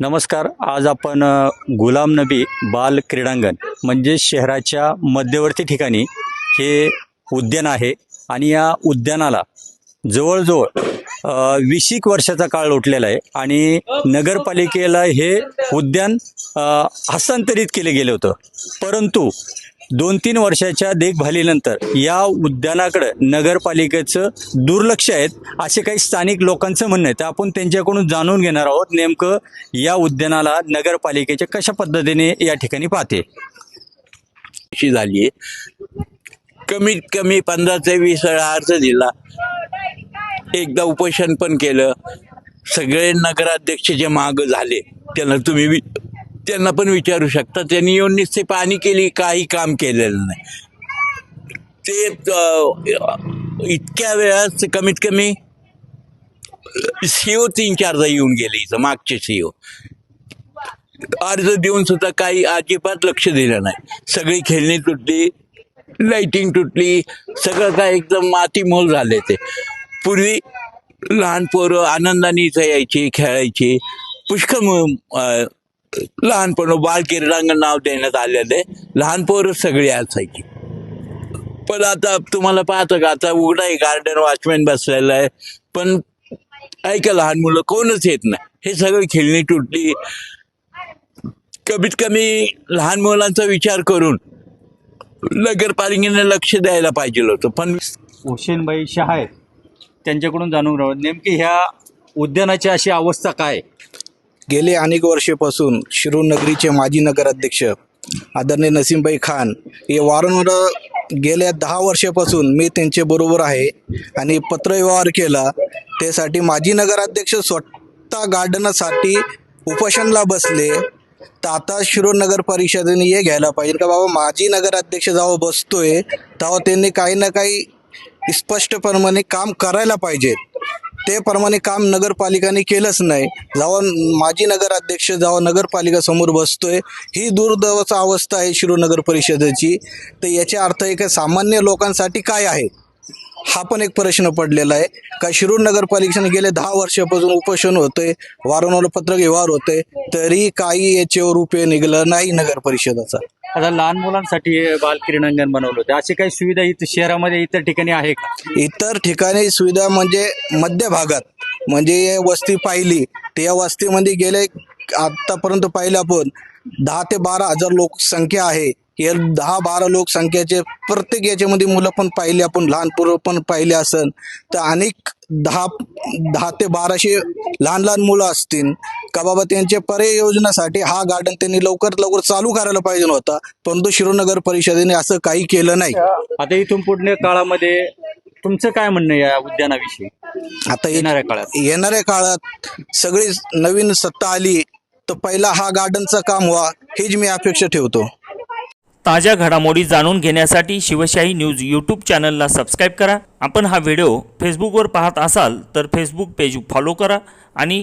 नमस्कार आज आपण गुलाम नबी बाल क्रीडांगण म्हणजे शहराच्या मध्यवर्ती ठिकाणी हे उद्यान आहे आणि या उद्यानाला जवळजवळ वीस एक वर्षाचा काळ लोटलेला आहे आणि नगरपालिकेला हे उद्यान हस्तांतरित केले गेले होतं. परंतु दोन तीन वर्षाच्या देखभालीनंतर या उद्यानाकडं नगरपालिकेचं दुर्लक्ष आहेत असे काही स्थानिक लोकांचं म्हणणं आहे. तर आपण त्यांच्याकडून जाणून घेणार आहोत नेमकं या उद्यानाला नगरपालिकेच्या कशा पद्धतीने या ठिकाणी पाहते. अशी झाली कमीत कमी पंधरा ते वीस वेळा अर्ज दिला. एकदा उपोषण पण केलं. सगळे नगराध्यक्ष जे माग झाले त्यांना तुम्ही त्यांना पण विचारू शकता. त्यांनी येऊन निस्ते पाणी केली काही काम केलेलं नाही. ते इतक्या वेळात कमीत कमी सीओ तीन चारदा येऊन गेले इथं मागचे सीओ. अर्ज देऊन सुद्धा काही अजिबात लक्ष दिलं नाही. सगळी खेळणी तुटली लाइटिंग तुटली सगळं काय एकदम मातीमोल झाले ते. पूर्वी लहान पोरं आनंदाने इथं यायची खेळायची. पुष्कळ लहानपण बाल क्रीडांगण नाव देण्यात आलेले आहे. लहान पोरं सगळी असायची. पण आता तुम्हाला पाहतं का आता उघडा आहे गार्डन वॉचमॅन बसलेला आहे. पण ऐका लहान मुलं कोणच येत नाही. हे सगळी खेळणी तुटली. कमीत कमी लहान मुलांचा विचार करून नगरपालिकेने लक्ष द्यायला पाहिजे होतं. पण हुसेनबाई शहा आहेत. त्यांच्याकडून जाणून राहू नेमकी ह्या उद्यानाची अशी अवस्था काय आहे? गेले अनेक वर्षापासून शिरूर नगरीचे माजी नगराध्यक्ष आदरणीय नसीमबाई खान हे वारंवार गेल्या दहा वर्षापासून मी त्यांचे बरोबर आहे आणि पत्रव्यवहार केला. त्यासाठी माजी नगराध्यक्ष स्वतः गार्डनसाठी उपोषणला बसले. तर आता शिरूर नगर परिषदेने हे घ्यायला पाहिजे. का बाबा माजी नगराध्यक्ष जेव्हा बसतोय तेव्हा त्यांनी काही ना काही स्पष्टप्रमाणे काम करायला पाहिजे. ते प्रमाणे काम नगरपालिकाने केलंच नाही. जेव्हा माजी नगराध्यक्ष जेव्हा नगरपालिका समोर बसतोय. ही दुर्दवचा अवस्था आहे शिरूर नगर परिषदेची. तर याचा अर्थ आहे सामान्य लोकांसाठी काय आहे? हा पण एक प्रश्न पडलेला आहे. का शिरूर नगरपालिकेने गेले दहा वर्षापासून उपोषण होते वारंवार पत्रक व्यवहार होते तरी काही याच्यावर उपयोग निघाला नाही नगर परिषदाचा आता लहान मुलांसाठी हे बाल क्रीडांगण बनवलं होतं. अशी काही सुविधा इथं शहरामध्ये इतर ठिकाणी आहे का? इतर ठिकाणी सुविधा म्हणजे मध्य भागात म्हणजे वस्ती पाहिली तर या वस्तीमध्ये गेले आतापर्यंत पाहिलं आपण दहा ते बारा हजार लोकसंख्या आहे. या दहा बारा लोकसंख्येचे प्रत्येक याच्यामध्ये मुलं पण पाहिली आपण लहान पोरं पण पाहिले असन. तर अनेक दहा दहा ते बाराशे लहान लहान मुलं असतील का बाबा त्यांच्या पर्याय योजनेसाठी हा गार्डन त्यांनी लवकर लवकर चालू करायला पाहिजे होता. परंतु शिरोनगर परिषदेने असं काही केलं नाही. आता इथून पुढल्या काळामध्ये तुमचं काय म्हणणं आहे या उद्यानाविषयी? आता येणाऱ्या काळात. येणाऱ्या काळात सगळी नवीन सत्ता आली तर पहिला हा गार्डनचं काम व्हा हीच मी अपेक्षा ठेवतो. ताज्या घडामोडी जाणून घेण्यासाठी शिवशाही न्यूज यूट्यूब चॅनलला सबस्क्राईब करा. आपण हा व्हिडिओ फेसबुकवर पाहत असाल तर फेसबुक पेज फॉलो करा आणि